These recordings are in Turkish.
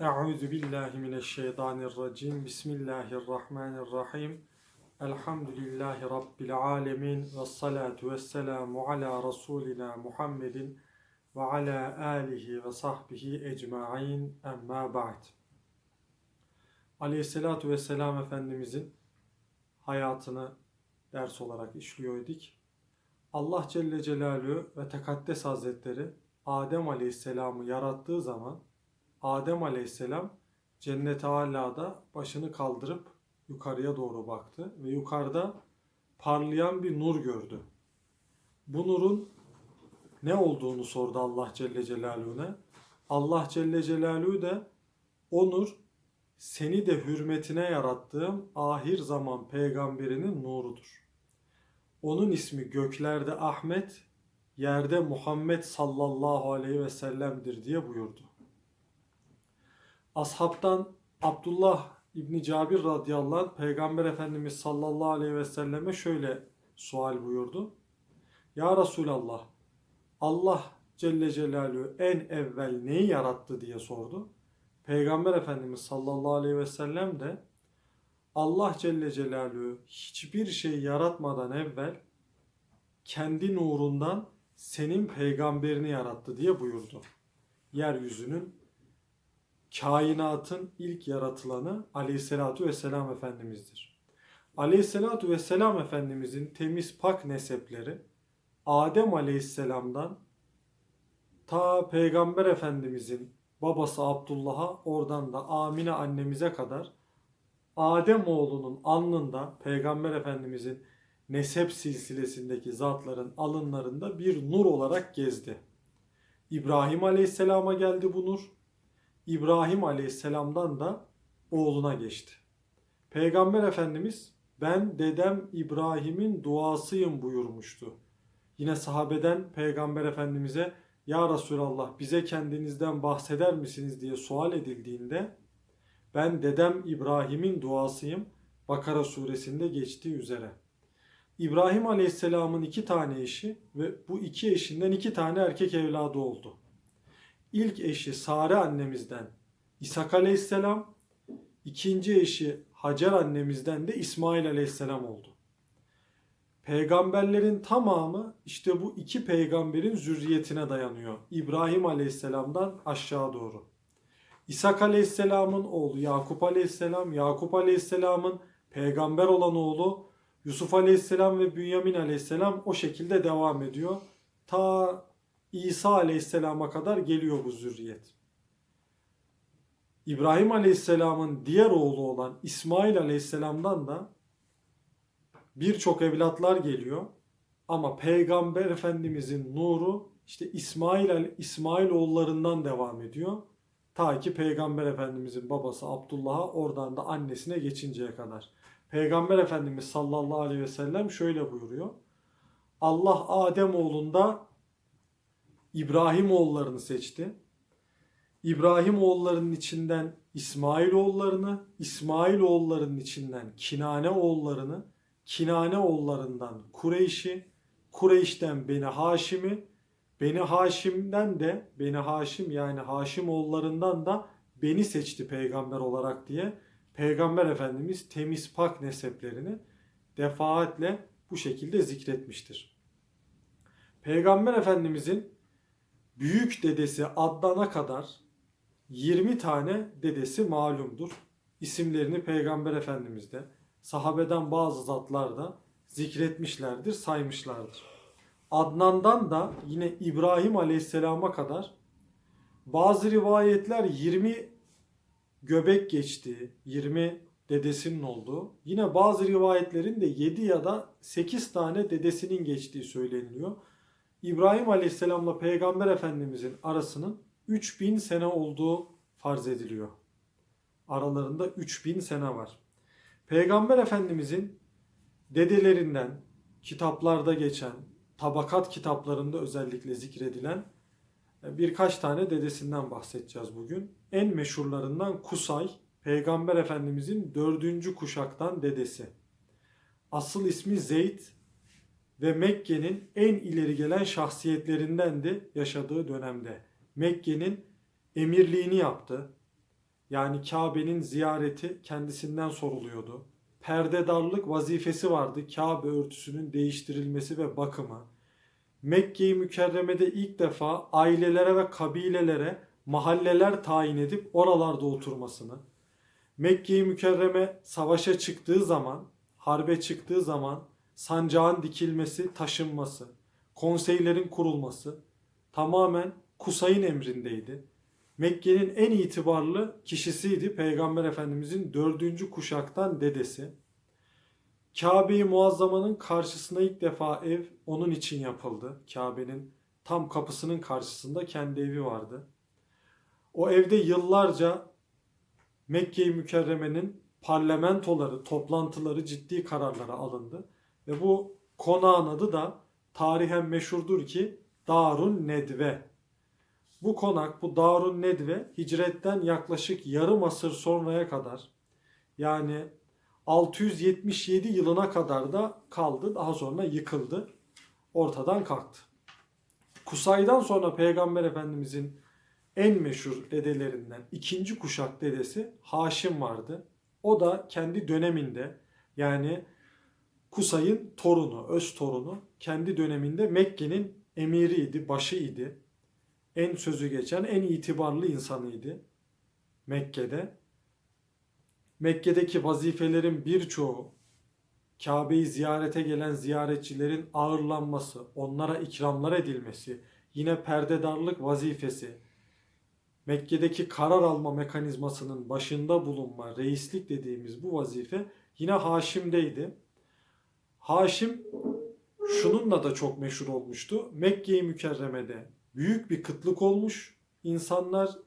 Euzu billahi mineşşeytanirracim. Bismillahirrahmanirrahim. Elhamdülillahi rabbil alamin ve salatu vesselamu ala rasulina Muhammedin ve ala alihi ve sahbihi ecmaîn. Emma ba'd. Aleyhissalatu vesselam Efendimizin hayatını ders olarak işliyorduk. Allah Celle Celaluhu ve Tekaddes Hazretleri Adem Aleyhisselam'ı yarattığı zaman Adem Aleyhisselam cennet alada başını kaldırıp yukarıya doğru baktı ve yukarıda parlayan bir nur gördü. Bu nurun ne olduğunu sordu Allah Celle Celaluhu'na. Allah Celle Celaluhu de o nur seni de hürmetine yarattığım ahir zaman peygamberinin nurudur. Onun ismi göklerde Ahmet, yerde Muhammed sallallahu aleyhi ve sellem'dir diye buyurdu. Ashabtan Abdullah İbni Cabir radıyallahu anh Peygamber Efendimiz sallallahu aleyhi ve selleme şöyle sual buyurdu. Ya Resulallah Allah Celle Celaluhu en evvel neyi yarattı diye sordu. Peygamber Efendimiz sallallahu aleyhi ve sellem de Allah Celle Celaluhu hiçbir şey yaratmadan evvel kendi nurundan senin peygamberini yarattı diye buyurdu. Yeryüzünün kainatın ilk yaratılanı Aleyhisselatu Vesselam Efendimiz'dir. Aleyhisselatu Vesselam Efendimiz'in temiz pak nesepleri Adem Aleyhisselam'dan ta Peygamber Efendimiz'in babası Abdullah'a oradan da Amine annemize kadar Adem oğlunun alnında Peygamber Efendimiz'in nesep silsilesindeki zatların alınlarında bir nur olarak gezdi. İbrahim Aleyhisselam'a geldi bu nur. İbrahim Aleyhisselam'dan da oğluna geçti. Peygamber Efendimiz ben dedem İbrahim'in duasıyım buyurmuştu. Yine sahabeden Peygamber Efendimiz'e ya Resulallah bize kendinizden bahseder misiniz diye sual edildiğinde ben dedem İbrahim'in duasıyım Bakara suresinde geçtiği üzere. İbrahim Aleyhisselam'ın iki tane eşi ve bu iki eşinden iki tane erkek evladı oldu. İlk eşi Sare annemizden İshak Aleyhisselam, ikinci eşi Hacer annemizden de İsmail Aleyhisselam oldu. Peygamberlerin tamamı işte bu iki peygamberin zürriyetine dayanıyor. İbrahim Aleyhisselam'dan aşağı doğru. İshak Aleyhisselam'ın oğlu Yakup Aleyhisselam, Yakup Aleyhisselam'ın peygamber olan oğlu Yusuf Aleyhisselam ve Bünyamin Aleyhisselam o şekilde devam ediyor. Ta İsa Aleyhisselam'a kadar geliyor bu zürriyet. İbrahim Aleyhisselam'ın diğer oğlu olan İsmail Aleyhisselam'dan da birçok evlatlar geliyor. Ama Peygamber Efendimizin nuru işte İsmail İsmail oğullarından devam ediyor. Ta ki Peygamber Efendimizin babası Abdullah'a oradan da annesine geçinceye kadar. Peygamber Efendimiz sallallahu aleyhi ve sellem şöyle buyuruyor. Allah Adem oğlunda İbrahim oğullarını seçti. İbrahim oğullarının içinden İsmail oğullarını, İsmail oğullarının içinden Kinane oğullarını, Kinane oğullarından Kureyş'i, Kureyş'ten Beni Haşim'i, Beni Haşim'den de Beni Haşim yani Haşim oğullarından da beni seçti peygamber olarak diye Peygamber Efendimiz temiz pak neseplerini defaatle bu şekilde zikretmiştir. Peygamber Efendimizin büyük dedesi Adnan'a kadar 20 tane dedesi malumdur. İsimlerini Peygamber Efendimiz'de, sahabeden bazı zatlar da zikretmişlerdir, saymışlardır. Adnan'dan da yine İbrahim Aleyhisselam'a kadar bazı rivayetler 20 göbek geçtiği, 20 dedesinin olduğu, yine bazı rivayetlerin de 7 ya da 8 tane dedesinin geçtiği söyleniliyor. İbrahim Aleyhisselam'la Peygamber Efendimizin arasının 3000 sene olduğu farz ediliyor. Aralarında 3000 sene var. Peygamber Efendimizin dedelerinden kitaplarda geçen, tabakat kitaplarında özellikle zikredilen birkaç tane dedesinden bahsedeceğiz bugün. En meşhurlarından Kusay, Peygamber Efendimizin dördüncü kuşaktan dedesi. Asıl ismi Zeyd ve Mekke'nin en ileri gelen şahsiyetlerindendi yaşadığı dönemde. Mekke'nin emirliğini yaptı. Yani Kabe'nin ziyareti kendisinden soruluyordu. Perdedarlık vazifesi vardı. Kabe örtüsünün değiştirilmesi ve bakımı. Mekke-i Mükerreme'de ilk defa ailelere ve kabilelere mahalleler tayin edip oralarda oturmasını, Mekke-i Mükerreme savaşa çıktığı zaman, harbe çıktığı zaman sancağın dikilmesi, taşınması, konseylerin kurulması tamamen Kusay'ın emrindeydi. Mekke'nin en itibarlı kişisiydi Peygamber Efendimizin dördüncü kuşaktan dedesi. Kabe-i Muazzama'nın karşısına ilk defa ev onun için yapıldı. Kabe'nin tam kapısının karşısında kendi evi vardı. O evde yıllarca Mekke-i Mükerreme'nin parlamentoları, toplantıları, ciddi kararlara alındı. Ve bu konağın adı da tarihen meşhurdur ki Darun Nedve. Bu konak, bu Darun Nedve hicretten yaklaşık yarım asır sonraya kadar yani 677 yılına kadar da kaldı. Daha sonra yıkıldı. Ortadan kalktı. Kusay'dan sonra Peygamber Efendimizin en meşhur dedelerinden ikinci kuşak dedesi Haşim vardı. O da kendi döneminde yani Kusay'ın torunu, öz torunu kendi döneminde Mekke'nin emiriydi, başıydı. En sözü geçen, en itibarlı insanıydı Mekke'de. Mekke'deki vazifelerin birçoğu Kabe'yi ziyarete gelen ziyaretçilerin ağırlanması, onlara ikramlar edilmesi, yine perdedarlık vazifesi, Mekke'deki karar alma mekanizmasının başında bulunma, reislik dediğimiz bu vazife yine Haşim'deydi. Haşim şununla da çok meşhur olmuştu. Mekke-i Mükerreme'de büyük bir kıtlık olmuş. İnsanlar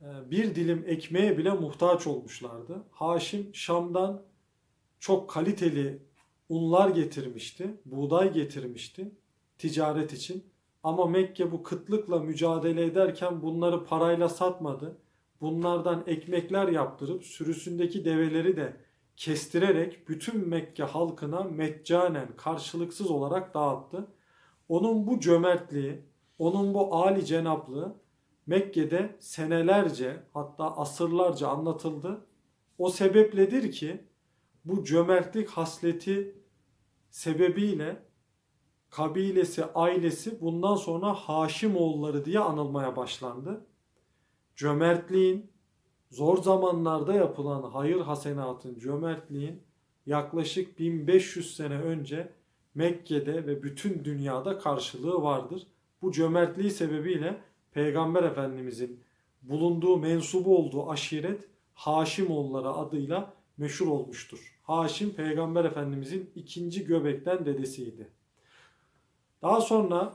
e, bir dilim ekmeğe bile muhtaç olmuşlardı. Haşim Şam'dan çok kaliteli unlar getirmişti, buğday getirmişti ticaret için. Ama Mekke bu kıtlıkla mücadele ederken bunları parayla satmadı. Bunlardan ekmekler yaptırıp sürüsündeki develeri de kestirerek bütün Mekke halkına meccanen karşılıksız olarak dağıttı. Onun bu cömertliği, onun bu âli cenaplığı Mekke'de senelerce hatta asırlarca anlatıldı. O sebepledir ki bu cömertlik hasleti sebebiyle kabilesi, ailesi bundan sonra Haşimoğulları diye anılmaya başlandı. Cömertliğin, zor zamanlarda yapılan hayır hasenatın, cömertliğin yaklaşık 1500 sene önce Mekke'de ve bütün dünyada karşılığı vardır. Bu cömertliği sebebiyle Peygamber Efendimizin bulunduğu, mensubu olduğu aşiret Haşimoğulları adıyla meşhur olmuştur. Haşim Peygamber Efendimizin ikinci göbekten dedesiydi. Daha sonra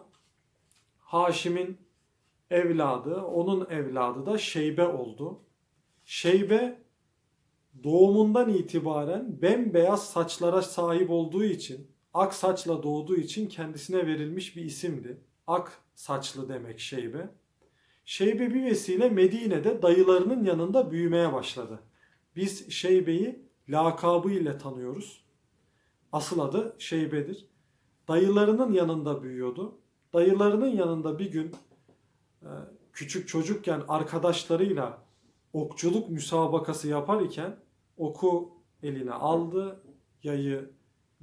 Haşim'in evladı, onun evladı da Şeybe oldu. Şeybe doğumundan itibaren bembeyaz saçlara sahip olduğu için, ak saçla doğduğu için kendisine verilmiş bir isimdi. Ak saçlı demek Şeybe. Şeybe bir vesile Medine'de dayılarının yanında büyümeye başladı. Biz Şeybe'yi lakabı ile tanıyoruz. Asıl adı Şeybe'dir. Dayılarının yanında büyüyordu. Dayılarının yanında bir gün e, küçük çocukken arkadaşlarıyla okçuluk müsabakası yapar iken oku eline aldı, yayı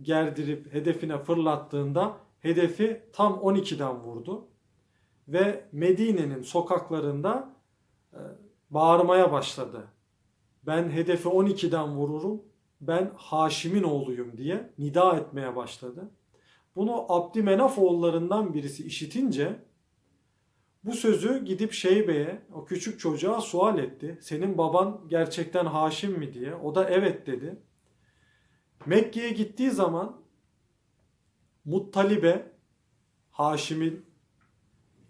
gerdirip hedefine fırlattığında hedefi tam 12'den vurdu ve Medine'nin sokaklarında e, bağırmaya başladı. Ben hedefi 12'den vururum, ben Haşim'in oğluyum diye nida etmeye başladı. Bunu Abdümenaf oğullarından birisi işitince bu sözü gidip Şeybe'ye, o küçük çocuğa sual etti. Senin baban gerçekten Haşim mi diye. O da evet dedi. Mekke'ye gittiği zaman Muttalibe, Haşim'in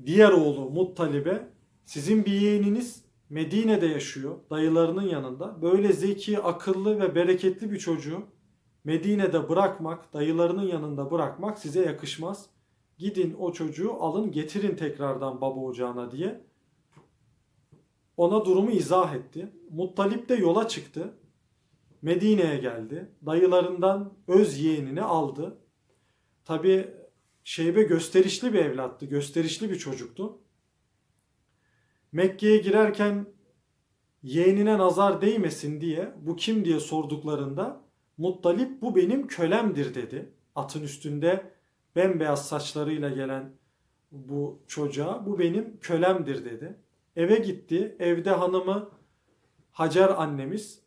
diğer oğlu Muttalibe, sizin bir yeğeniniz Medine'de yaşıyor, dayılarının yanında. Böyle zeki, akıllı ve bereketli bir çocuğu Medine'de bırakmak, dayılarının yanında bırakmak size yakışmaz. Gidin o çocuğu alın getirin tekrardan baba ocağına diye ona durumu izah etti. Muttalip de yola çıktı. Medine'ye geldi. Dayılarından öz yeğenini aldı. Tabi Şeybe gösterişli bir evlattı, gösterişli bir çocuktu. Mekke'ye girerken yeğenine nazar değmesin diye bu kim diye sorduklarında Muttalip bu benim kölemdir dedi. Atın üstünde bembeyaz saçlarıyla gelen bu çocuğa bu benim kölemdir dedi. Eve gitti. Evde hanımı Hacer annemiz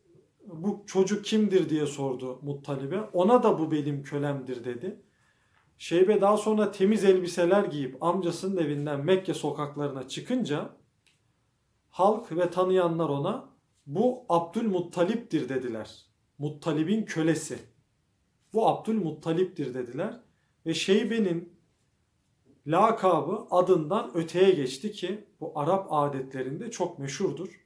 bu çocuk kimdir diye sordu Muttalib'e. Ona da bu benim kölemdir dedi. Şeybe daha sonra temiz elbiseler giyip amcasının evinden Mekke sokaklarına çıkınca halk ve tanıyanlar ona bu Abdülmuttalip'tir dediler. Muttalib'in kölesi. Bu Abdülmuttalip'tir dediler. Ve Şeybe'nin lakabı adından öteye geçti ki bu Arap adetlerinde çok meşhurdur.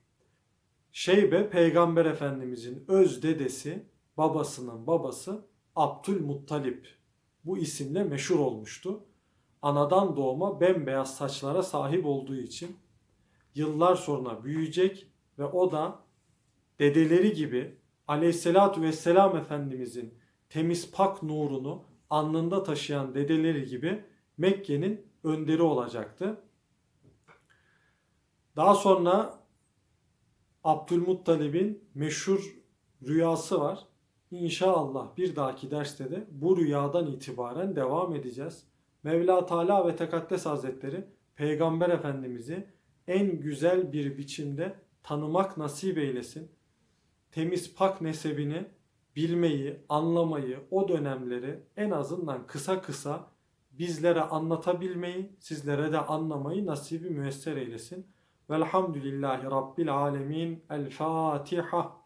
Şeybe Peygamber Efendimizin öz dedesi, babasının babası Abdülmuttalip bu isimle meşhur olmuştu. Anadan doğma bembeyaz saçlara sahip olduğu için yıllar sonra büyüyecek ve o da dedeleri gibi Aleyhisselatü Vesselam Efendimizin temiz pak nurunu alnında taşıyan dedeleri gibi Mekke'nin önderi olacaktı. Daha sonra Abdülmuttalib'in meşhur rüyası var. İnşallah bir dahaki derste de bu rüyadan itibaren devam edeceğiz. Mevla Teala ve Tekaddes Hazretleri Peygamber Efendimiz'i en güzel bir biçimde tanımak nasip eylesin. Temiz pak nesebini bilmeyi, anlamayı, o dönemleri en azından kısa kısa bizlere anlatabilmeyi, sizlere de anlamayı nasibi müesser eylesin. Velhamdülillahi Rabbil Alemin. El Fatiha.